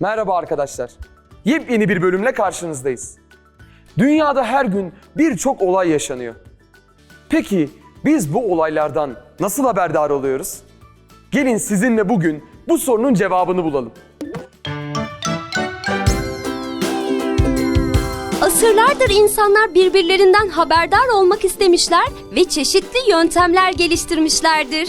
Merhaba arkadaşlar. Yepyeni bir bölümle karşınızdayız. Dünyada her gün birçok olay yaşanıyor. Peki biz bu olaylardan nasıl haberdar oluyoruz? Gelin sizinle bugün bu sorunun cevabını bulalım. Asırlardır insanlar birbirlerinden haberdar olmak istemişler ve çeşitli yöntemler geliştirmişlerdir.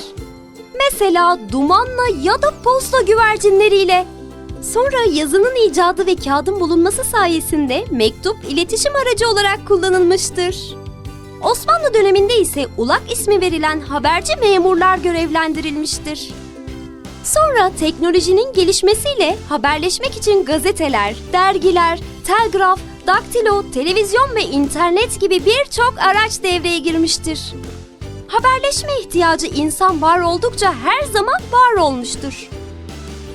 Mesela dumanla ya da posta güvercinleriyle. Sonra yazının icadı ve kağıdın bulunması sayesinde mektup iletişim aracı olarak kullanılmıştır. Osmanlı döneminde ise ulak ismi verilen haberci memurlar görevlendirilmiştir. Sonra teknolojinin gelişmesiyle haberleşmek için gazeteler, dergiler, telgraf, daktilo, televizyon ve internet gibi birçok araç devreye girmiştir. Haberleşme ihtiyacı insan var oldukça her zaman var olmuştur.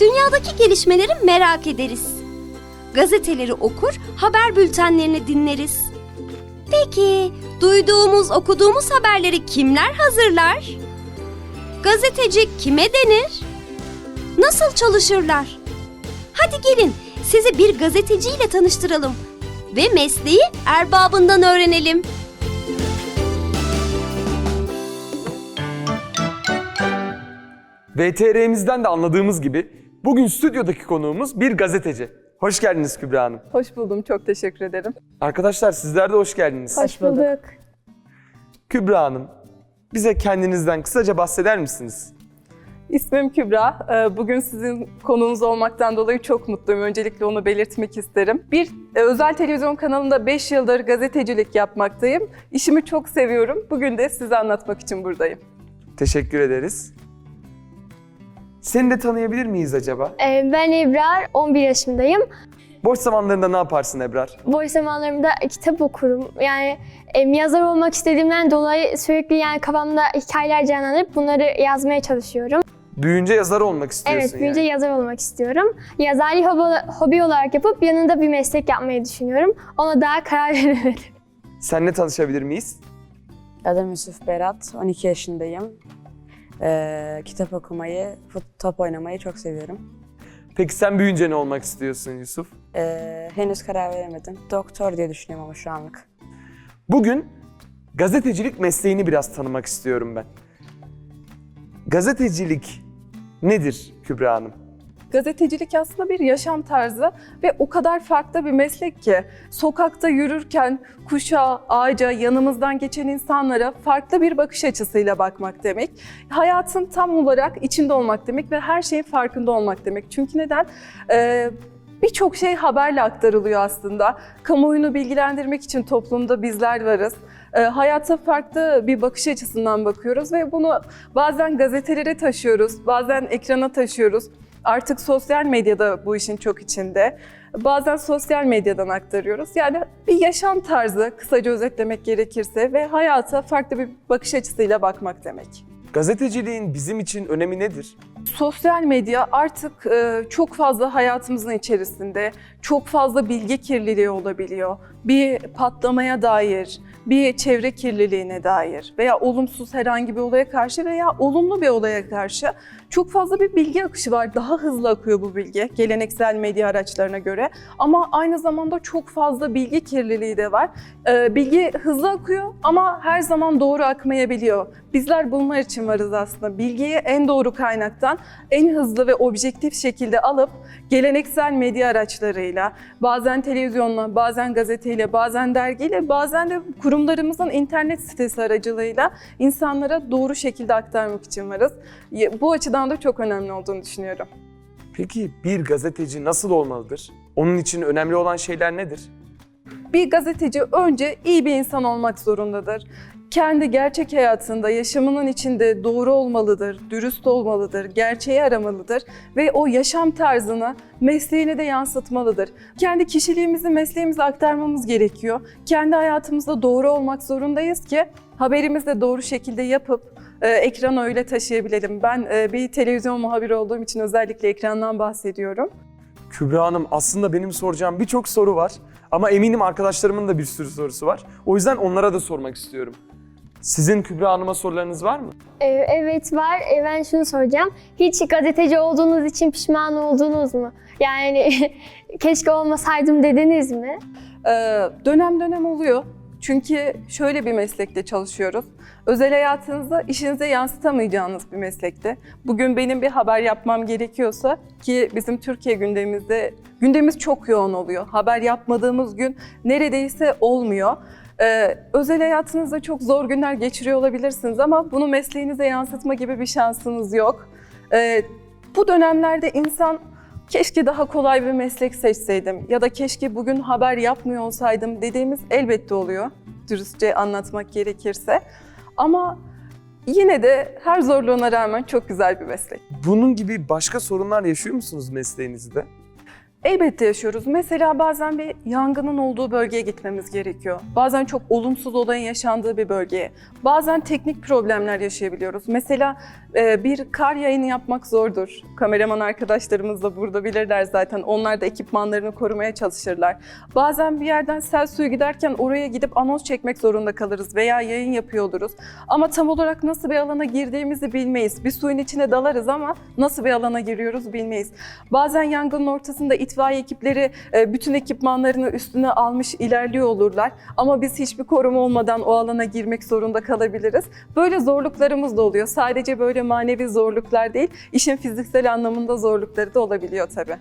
Dünyadaki gelişmeleri merak ederiz. Gazeteleri okur, haber bültenlerini dinleriz. Peki, duyduğumuz, okuduğumuz haberleri kimler hazırlar? Gazeteci kime denir? Nasıl çalışırlar? Hadi gelin sizi bir gazeteciyle tanıştıralım ve mesleği erbabından öğrenelim. VTR'mizden de anladığımız gibi bugün stüdyodaki konuğumuz bir gazeteci. Hoş geldiniz Kübra Hanım. Hoş buldum. Çok teşekkür ederim. Arkadaşlar sizler de hoş geldiniz. Hoş bulduk. Kübra Hanım, bize kendinizden kısaca bahseder misiniz? İsmim Kübra. Ee, Bugün sizin konuğunuz olmaktan dolayı çok mutluyum. Öncelikle onu belirtmek isterim. Bir e, özel televizyon kanalında 5 yıldır gazetecilik yapmaktayım. İşimi çok seviyorum. Bugün de size anlatmak için buradayım. Teşekkür ederiz. Seni de tanıyabilir miyiz acaba? Ee, Ben Ebrar, 11 yaşındayım. Boş zamanlarında ne yaparsın Ebrar? Boş zamanlarımda kitap okurum. Yani em, yazar olmak istediğimden dolayı sürekli yani kafamda hikayeler canlanıp bunları yazmaya çalışıyorum. Büyüyünce yazar olmak istiyorsun Evet, büyüyünce yani. yazar olmak istiyorum. Yazarlığı hobi, hobi olarak yapıp yanında bir meslek yapmayı düşünüyorum. Ona daha karar veremedim. Seninle tanışabilir miyiz? Adım Yusuf Berat, 12 yaşındayım. Ee, kitap okumayı, fut- top oynamayı çok seviyorum. Peki sen büyüyünce ne olmak istiyorsun Yusuf? Ee, henüz karar veremedim. Doktor diye düşünüyorum ama şu anlık. Bugün gazetecilik mesleğini biraz tanımak istiyorum ben. Gazetecilik nedir Kübra Hanım? Gazetecilik aslında bir yaşam tarzı ve o kadar farklı bir meslek ki sokakta yürürken kuşa, ağaca, yanımızdan geçen insanlara farklı bir bakış açısıyla bakmak demek. Hayatın tam olarak içinde olmak demek ve her şeyin farkında olmak demek. Çünkü neden? Ee, Birçok şey haberle aktarılıyor aslında. Kamuoyunu bilgilendirmek için toplumda bizler varız. Ee, hayata farklı bir bakış açısından bakıyoruz ve bunu bazen gazetelere taşıyoruz, bazen ekrana taşıyoruz. Artık sosyal medyada bu işin çok içinde. Bazen sosyal medyadan aktarıyoruz. Yani bir yaşam tarzı kısaca özetlemek gerekirse ve hayata farklı bir bakış açısıyla bakmak demek. Gazeteciliğin bizim için önemi nedir? Sosyal medya artık e, çok fazla hayatımızın içerisinde, çok fazla bilgi kirliliği olabiliyor. Bir patlamaya dair, bir çevre kirliliğine dair veya olumsuz herhangi bir olaya karşı veya olumlu bir olaya karşı çok fazla bir bilgi akışı var. Daha hızlı akıyor bu bilgi geleneksel medya araçlarına göre. Ama aynı zamanda çok fazla bilgi kirliliği de var. E, bilgi hızlı akıyor ama her zaman doğru akmayabiliyor. Bizler bunlar için varız aslında. Bilgiyi en doğru kaynaktan en hızlı ve objektif şekilde alıp geleneksel medya araçlarıyla, bazen televizyonla, bazen gazeteyle, bazen dergiyle, bazen de kurumlarımızın internet sitesi aracılığıyla insanlara doğru şekilde aktarmak için varız. Bu açıdan da çok önemli olduğunu düşünüyorum. Peki bir gazeteci nasıl olmalıdır? Onun için önemli olan şeyler nedir? Bir gazeteci önce iyi bir insan olmak zorundadır. Kendi gerçek hayatında, yaşamının içinde doğru olmalıdır, dürüst olmalıdır, gerçeği aramalıdır ve o yaşam tarzını mesleğine de yansıtmalıdır. Kendi kişiliğimizi mesleğimize aktarmamız gerekiyor. Kendi hayatımızda doğru olmak zorundayız ki haberimizi de doğru şekilde yapıp e, ekrana öyle taşıyabilelim. Ben e, bir televizyon muhabiri olduğum için özellikle ekrandan bahsediyorum. Kübra Hanım aslında benim soracağım birçok soru var. Ama eminim arkadaşlarımın da bir sürü sorusu var. O yüzden onlara da sormak istiyorum. Sizin Kübra Hanım'a sorularınız var mı? Ee, Evet var. Ee, Ben şunu soracağım. Hiç gazeteci olduğunuz için pişman oldunuz mu? Yani keşke olmasaydım dediniz mi? Ee, dönem dönem oluyor. Çünkü şöyle bir meslekte çalışıyoruz. Özel hayatınızda işinize yansıtamayacağınız bir meslekte. Bugün benim bir haber yapmam gerekiyorsa ki bizim Türkiye gündemimizde gündemimiz çok yoğun oluyor. Haber yapmadığımız gün neredeyse olmuyor. Ee, özel hayatınızda çok zor günler geçiriyor olabilirsiniz ama bunu mesleğinize yansıtma gibi bir şansınız yok. Ee, bu dönemlerde insan keşke daha kolay bir meslek seçseydim ya da keşke bugün haber yapmıyor olsaydım dediğimiz elbette oluyor. Dürüstçe anlatmak gerekirse. Ama yine de her zorluğuna rağmen çok güzel bir meslek. Bunun gibi başka sorunlar yaşıyor musunuz mesleğinizde? Elbette yaşıyoruz. Mesela bazen bir yangının olduğu bölgeye gitmemiz gerekiyor. Bazen çok olumsuz olayın yaşandığı bir bölgeye. Bazen teknik problemler yaşayabiliyoruz. Mesela e, bir kar yayını yapmak zordur. Kameraman arkadaşlarımız da burada bilirler zaten. Onlar da ekipmanlarını korumaya çalışırlar. Bazen bir yerden sel suyu giderken oraya gidip anons çekmek zorunda kalırız veya yayın yapıyor oluruz. Ama tam olarak nasıl bir alana girdiğimizi bilmeyiz. Bir suyun içine dalarız ama nasıl bir alana giriyoruz bilmeyiz. Bazen yangının ortasında itfaiye ekipleri e, bütün ekipmanlarını üstüne almış ilerliyor olurlar. Ama biz hiçbir koruma olmadan o alana girmek zorunda kalabiliriz. Böyle zorluklarımız da oluyor. Sadece böyle manevi zorluklar değil, işin fiziksel anlamında zorlukları da olabiliyor tabii.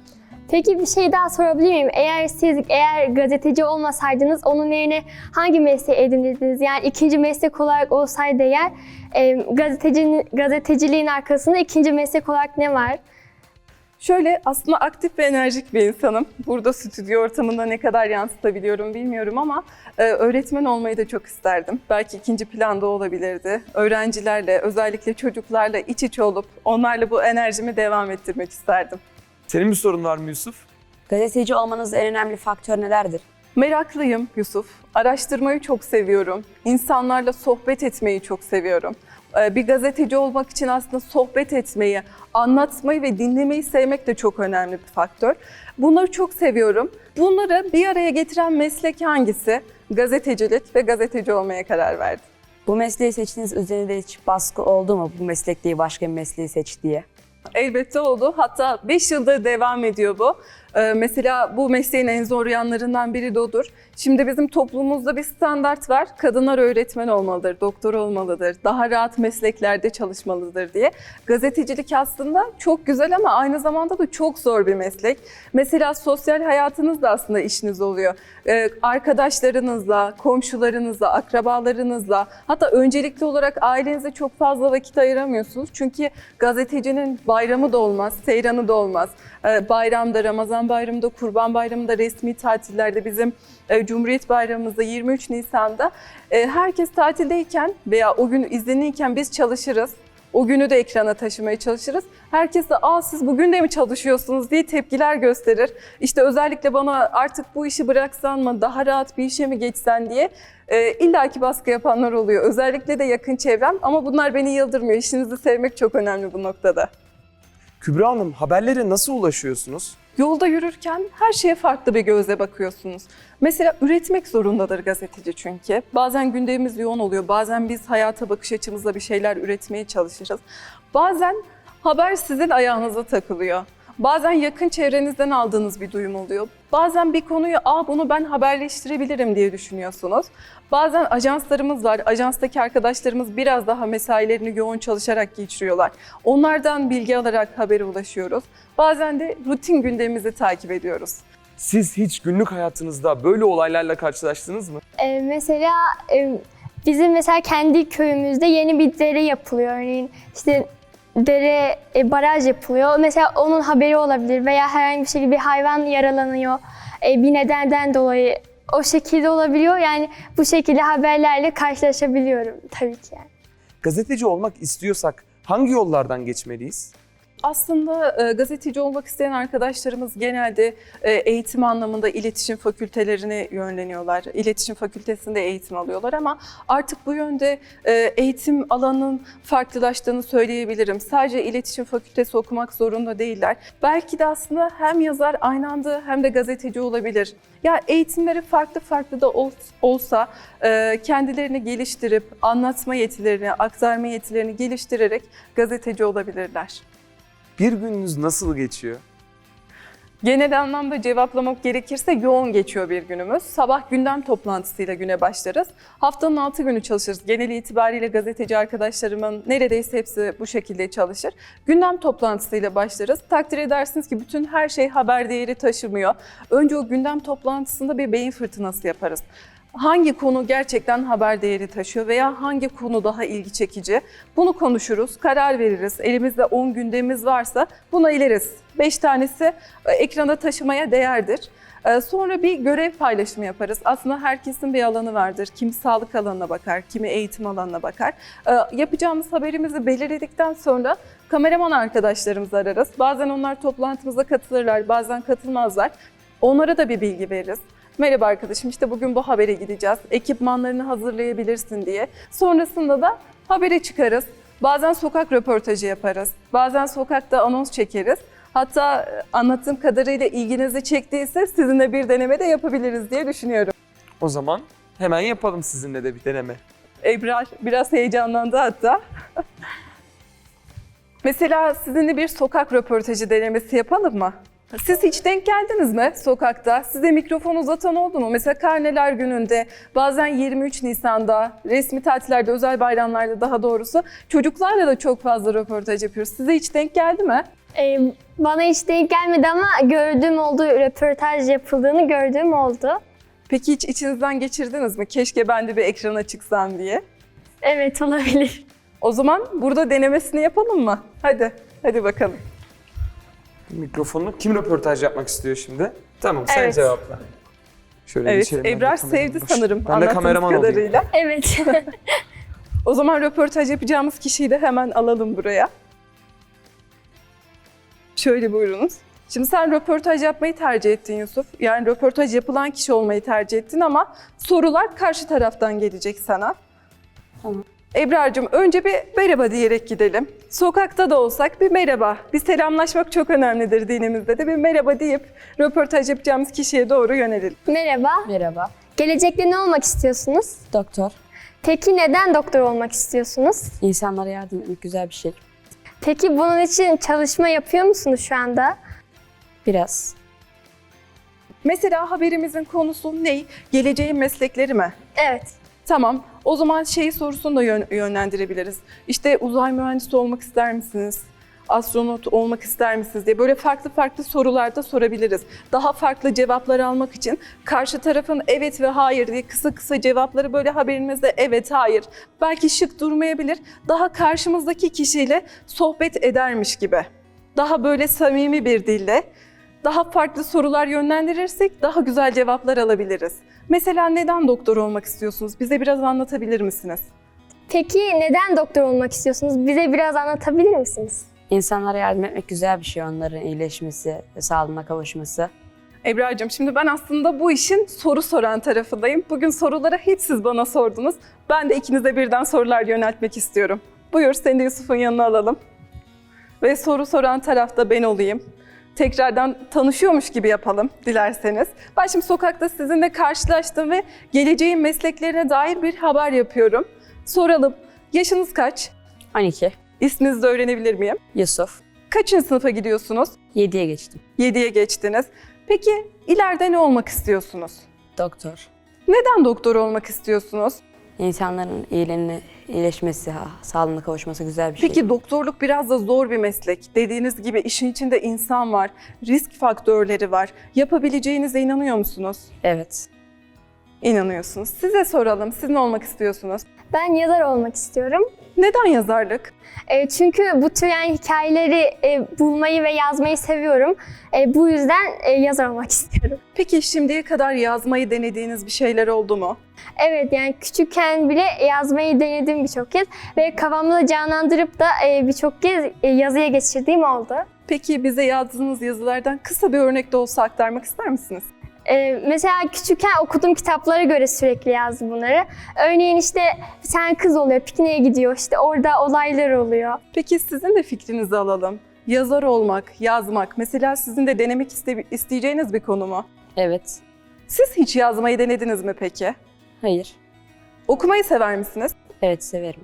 Peki bir şey daha sorabilir miyim? Eğer siz eğer gazeteci olmasaydınız onun yerine hangi mesleği edinirdiniz? Yani ikinci meslek olarak olsaydı eğer e, gazetecinin, gazeteciliğin arkasında ikinci meslek olarak ne var? Şöyle aslında aktif ve enerjik bir insanım. Burada stüdyo ortamında ne kadar yansıtabiliyorum bilmiyorum ama e, öğretmen olmayı da çok isterdim. Belki ikinci planda olabilirdi. Öğrencilerle, özellikle çocuklarla iç içe olup onlarla bu enerjimi devam ettirmek isterdim. Senin bir sorun var mı Yusuf? Gazeteci olmanızda en önemli faktör nelerdir? Meraklıyım Yusuf. Araştırmayı çok seviyorum. İnsanlarla sohbet etmeyi çok seviyorum. Ee, Bir gazeteci olmak için aslında sohbet etmeyi, anlatmayı ve dinlemeyi sevmek de çok önemli bir faktör. Bunları çok seviyorum. Bunları bir araya getiren meslek hangisi? Gazetecilik ve gazeteci olmaya karar verdim. Bu mesleği seçtiğiniz üzerinde hiç baskı oldu mu? Bu meslek değil başka bir mesleği seç diye. Elbette oldu. Hatta 5 yıldır devam ediyor bu. Ee, mesela bu mesleğin en zor yanlarından biri de odur. Şimdi bizim toplumumuzda bir standart var. Kadınlar öğretmen olmalıdır, doktor olmalıdır, daha rahat mesleklerde çalışmalıdır diye. Gazetecilik aslında çok güzel ama aynı zamanda da çok zor bir meslek. Mesela sosyal hayatınız da aslında işiniz oluyor. Ee, arkadaşlarınızla, komşularınızla, akrabalarınızla hatta öncelikli olarak ailenize çok fazla vakit ayıramıyorsunuz. Çünkü gazetecinin bayramı da olmaz, seyranı da olmaz. Ee, bayramda, Ramazan bayramında, Kurban bayramında, resmi tatillerde bizim e, Cumhuriyet Bayramımızda 23 Nisan'da e, herkes tatildeyken veya o gün izinliyken biz çalışırız. O günü de ekrana taşımaya çalışırız. Herkes de aa siz bugün de mi çalışıyorsunuz diye tepkiler gösterir. İşte özellikle bana artık bu işi bıraksan mı daha rahat bir işe mi geçsen diye e, illaki baskı yapanlar oluyor. Özellikle de yakın çevrem ama bunlar beni yıldırmıyor. İşinizi sevmek çok önemli bu noktada. Kübra Hanım haberlere nasıl ulaşıyorsunuz? Yolda yürürken her şeye farklı bir gözle bakıyorsunuz. Mesela üretmek zorundadır gazeteci çünkü. Bazen gündemimiz yoğun oluyor, bazen biz hayata bakış açımızla bir şeyler üretmeye çalışırız. Bazen haber sizin ayağınıza takılıyor. Bazen yakın çevrenizden aldığınız bir duyum oluyor. Bazen bir konuyu, aa bunu ben haberleştirebilirim diye düşünüyorsunuz. Bazen ajanslarımız var. Ajanstaki arkadaşlarımız biraz daha mesailerini yoğun çalışarak geçiriyorlar. Onlardan bilgi alarak habere ulaşıyoruz. Bazen de rutin gündemimizi takip ediyoruz. Siz hiç günlük hayatınızda böyle olaylarla karşılaştınız mı? E, mesela e, bizim mesela kendi köyümüzde yeni bir dere yapılıyor örneğin. İşte dere e, baraj yapılıyor. Mesela onun haberi olabilir veya herhangi bir şekilde bir hayvan yaralanıyor e, bir nedenden dolayı. O şekilde olabiliyor. Yani bu şekilde haberlerle karşılaşabiliyorum tabii ki yani. Gazeteci olmak istiyorsak hangi yollardan geçmeliyiz? Aslında e, gazeteci olmak isteyen arkadaşlarımız genelde e, eğitim anlamında iletişim fakültelerine yönleniyorlar. İletişim fakültesinde eğitim alıyorlar ama artık bu yönde e, eğitim alanının farklılaştığını söyleyebilirim. Sadece iletişim fakültesi okumak zorunda değiller. Belki de aslında hem yazar aynı anda hem de gazeteci olabilir. Ya eğitimleri farklı farklı da ol- olsa e, kendilerini geliştirip anlatma yetilerini, aktarma yetilerini geliştirerek gazeteci olabilirler. Bir gününüz nasıl geçiyor? Genel anlamda cevaplamak gerekirse yoğun geçiyor bir günümüz. Sabah gündem toplantısıyla güne başlarız. Haftanın 6 günü çalışırız. Genel itibariyle gazeteci arkadaşlarımın neredeyse hepsi bu şekilde çalışır. Gündem toplantısıyla başlarız. Takdir edersiniz ki bütün her şey haber değeri taşımıyor. Önce o gündem toplantısında bir beyin fırtınası yaparız. Hangi konu gerçekten haber değeri taşıyor veya hangi konu daha ilgi çekici? Bunu konuşuruz, karar veririz. Elimizde 10 gündemimiz varsa buna ileriz. 5 tanesi e, ekrana taşımaya değerdir. E, Sonra bir görev paylaşımı yaparız. Aslında herkesin bir alanı vardır. Kimi sağlık alanına bakar, kimi eğitim alanına bakar. E, Yapacağımız haberimizi belirledikten sonra kameraman arkadaşlarımızı ararız. Bazen onlar toplantımıza katılırlar, bazen katılmazlar. Onlara da bir bilgi veririz. Merhaba arkadaşım işte bugün bu habere gideceğiz. Ekipmanlarını hazırlayabilirsin diye. Sonrasında da habere çıkarız. Bazen sokak röportajı yaparız. Bazen sokakta anons çekeriz. Hatta e, anlattığım kadarıyla ilginizi çektiyse sizinle bir deneme de yapabiliriz diye düşünüyorum. O zaman hemen yapalım sizinle de bir deneme. Ebrar biraz heyecanlandı hatta. Mesela sizinle bir sokak röportajı denemesi yapalım mı? Siz hiç denk geldiniz mi sokakta? Size mikrofon uzatan oldu mu? Mesela karneler gününde, bazen 23 Nisan'da, resmi tatillerde, özel bayramlarda daha doğrusu çocuklarla da çok fazla röportaj yapıyoruz. Size hiç denk geldi mi? Ee, bana hiç denk gelmedi ama gördüğüm oldu, röportaj yapıldığını gördüğüm oldu. Peki hiç içinizden geçirdiniz mi? Keşke ben de bir ekrana çıksam diye. Evet olabilir. O zaman burada denemesini yapalım mı? Hadi, hadi bakalım. Mikrofonu kim röportaj yapmak istiyor şimdi? Tamam sen Evet. cevapla. Şöyle Evet, geçelim ben de Ebrar kameranın sevdi başı- sanırım Ben de anlattığınız kameraman olayım. kadarıyla. Evet. O zaman röportaj yapacağımız kişiyi de hemen alalım buraya. Şöyle buyurunuz. Şimdi sen röportaj yapmayı tercih ettin Yusuf. Yani röportaj yapılan kişi olmayı tercih ettin ama sorular karşı taraftan gelecek sana. Ebrar'cığım önce bir merhaba diyerek gidelim. Sokakta da olsak bir merhaba. Bir selamlaşmak çok önemlidir dinimizde de. Bir merhaba deyip röportaj yapacağımız kişiye doğru yönelelim. Merhaba. Merhaba. Gelecekte ne olmak istiyorsunuz? Doktor. Peki neden doktor olmak istiyorsunuz? İnsanlara yardım etmek güzel bir şey. Peki bunun için çalışma yapıyor musunuz şu anda? Biraz. Mesela haberimizin konusu ne? Geleceğin meslekleri mi? Evet. Tamam. O zaman şey sorusunu da yön- yönlendirebiliriz. İşte uzay mühendisi olmak ister misiniz? Astronot olmak ister misiniz diye böyle farklı farklı sorular da sorabiliriz. Daha farklı cevaplar almak için karşı tarafın evet ve hayır diye kısa kısa cevapları böyle haberimizde evet hayır. Belki şık durmayabilir. Daha karşımızdaki kişiyle sohbet edermiş gibi. Daha böyle samimi bir dille daha farklı sorular yönlendirirsek daha güzel cevaplar alabiliriz. Mesela neden doktor olmak istiyorsunuz? Bize biraz anlatabilir misiniz? Peki neden doktor olmak istiyorsunuz? Bize biraz anlatabilir misiniz? İnsanlara yardım etmek güzel bir şey. Onların iyileşmesi, ve sağlığına kavuşması. Ebrar'cığım şimdi ben aslında bu işin soru soran tarafındayım. Bugün soruları hiç siz bana sordunuz. Ben de ikinize birden sorular yöneltmek istiyorum. Buyur seni de Yusuf'un yanına alalım. Ve soru soran tarafta ben olayım. Tekrardan tanışıyormuş gibi yapalım dilerseniz. Ben şimdi sokakta sizinle karşılaştım ve geleceğin mesleklerine dair bir haber yapıyorum. Soralım. Yaşınız kaç? 12. İsminizi de öğrenebilir miyim? Yusuf. Kaçıncı sınıfa gidiyorsunuz? 7'ye geçtim. 7'ye geçtiniz. Peki ileride ne olmak istiyorsunuz? Doktor. Neden doktor olmak istiyorsunuz? İnsanların iyiliğini, iyileşmesi, sağlığına kavuşması güzel bir şey. Peki doktorluk biraz da zor bir meslek. Dediğiniz gibi işin içinde insan var, risk faktörleri var. Yapabileceğinize inanıyor musunuz? Evet. İnanıyorsunuz. Size soralım. Siz ne olmak istiyorsunuz? Ben yazar olmak istiyorum. Neden yazarlık? E, çünkü bu tür yani hikayeleri e, bulmayı ve yazmayı seviyorum. E, bu yüzden e, yazar olmak istiyorum. Peki şimdiye kadar yazmayı denediğiniz bir şeyler oldu mu? Evet yani küçükken bile yazmayı denedim birçok kez ve kafamda canlandırıp da e, birçok kez e, yazıya geçirdiğim oldu. Peki bize yazdığınız yazılardan kısa bir örnek de olsa aktarmak ister misiniz? E, mesela küçükken okuduğum kitaplara göre sürekli yazdım bunları. Örneğin işte bir tane kız oluyor, pikniğe gidiyor, işte orada olaylar oluyor. Peki sizin de fikrinizi alalım. Yazar olmak, yazmak mesela sizin de denemek iste- isteyeceğiniz bir konu mu? Evet. Siz hiç yazmayı denediniz mi peki? Hayır. Okumayı sever misiniz? Evet severim.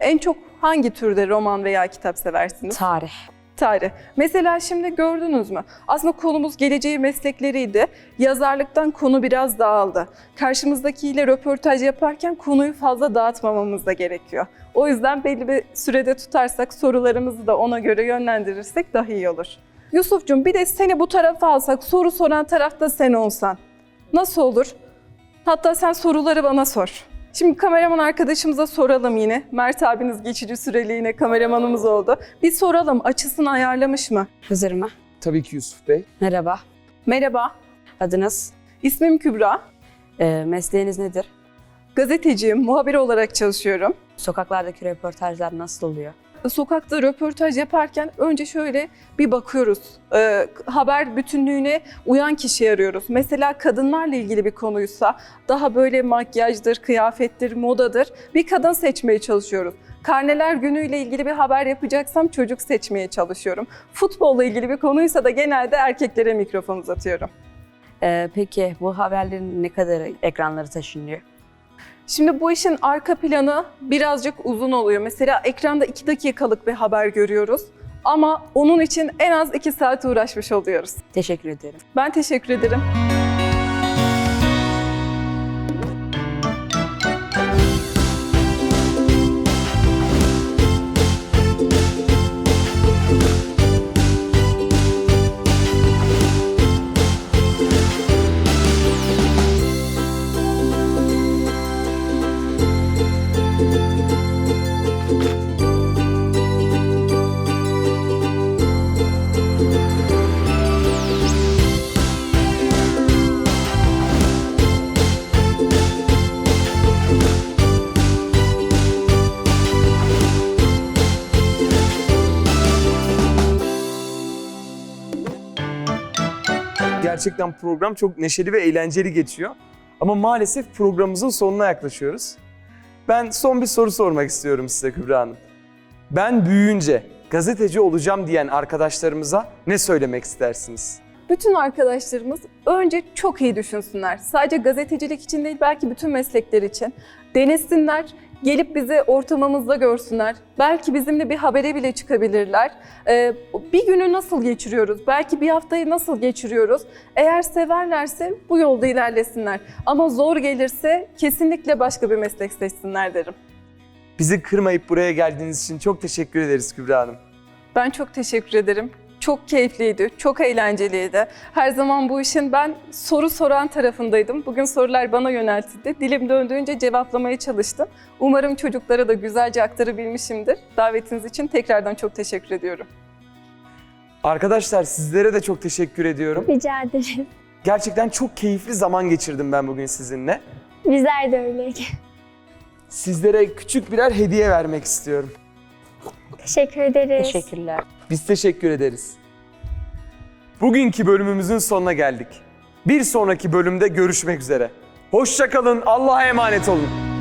En çok hangi türde roman veya kitap seversiniz? Tarih. Tarih. Mesela şimdi gördünüz mü? Aslında konumuz geleceği meslekleriydi. Yazarlıktan konu biraz dağıldı. Karşımızdakiyle röportaj yaparken konuyu fazla dağıtmamamız da gerekiyor. O yüzden belli bir sürede tutarsak, sorularımızı da ona göre yönlendirirsek daha iyi olur. Yusuf'cum bir de seni bu tarafa alsak, soru soran tarafta sen olsan. Nasıl olur? Hatta sen soruları bana sor. Şimdi kameraman arkadaşımıza soralım yine. Mert abiniz geçici süreliğine kameramanımız oldu. Bir soralım açısını ayarlamış mı? Hazır mı? Tabii ki Yusuf Bey. Merhaba. Merhaba, Adınız? ismim Kübra. Ee, mesleğiniz nedir? Gazeteciyim, muhabir olarak çalışıyorum. Sokaklardaki röportajlar nasıl oluyor? Sokakta röportaj yaparken önce şöyle bir bakıyoruz. Ee, haber bütünlüğüne uyan kişi arıyoruz. Mesela kadınlarla ilgili bir konuysa daha böyle makyajdır, kıyafettir, modadır. Bir kadın seçmeye çalışıyoruz. Karneler günüyle ilgili bir haber yapacaksam çocuk seçmeye çalışıyorum. Futbolla ilgili bir konuysa da genelde erkeklere mikrofon uzatıyorum. Ee, peki bu haberlerin ne kadar ekranları taşınıyor? Şimdi bu işin arka planı birazcık uzun oluyor. Mesela ekranda 2 dakikalık bir haber görüyoruz. Ama onun için en az 2 saat uğraşmış oluyoruz. Teşekkür ederim. Ben teşekkür ederim. Gerçekten program çok neşeli ve eğlenceli geçiyor. Ama maalesef programımızın sonuna yaklaşıyoruz. Ben son bir soru sormak istiyorum size Kübra Hanım. Ben büyüyünce gazeteci olacağım diyen arkadaşlarımıza ne söylemek istersiniz? Bütün arkadaşlarımız önce çok iyi düşünsünler. Sadece gazetecilik için değil belki bütün meslekler için. Denesinler, gelip bizi ortamımızda görsünler. Belki bizimle bir habere bile çıkabilirler. Ee, bir günü nasıl geçiriyoruz? Belki bir haftayı nasıl geçiriyoruz? Eğer severlerse bu yolda ilerlesinler. Ama zor gelirse kesinlikle başka bir meslek seçsinler derim. Bizi kırmayıp buraya geldiğiniz için çok teşekkür ederiz Kübra Hanım. Ben çok teşekkür ederim. Çok keyifliydi, çok eğlenceliydi. Her zaman bu işin ben soru soran tarafındaydım. Bugün sorular bana yöneltildi. Dilim döndüğünce cevaplamaya çalıştım. Umarım çocuklara da güzelce aktarabilmişimdir. Davetiniz için tekrardan çok teşekkür ediyorum. Arkadaşlar sizlere de çok teşekkür ediyorum. Rica ederim. Gerçekten çok keyifli zaman geçirdim ben bugün sizinle. Bizler de öyle. Sizlere küçük birer hediye vermek istiyorum. Teşekkür ederiz. Teşekkürler. Biz teşekkür ederiz. Bugünkü bölümümüzün sonuna geldik. Bir sonraki bölümde görüşmek üzere. Hoşçakalın, Allah'a emanet olun.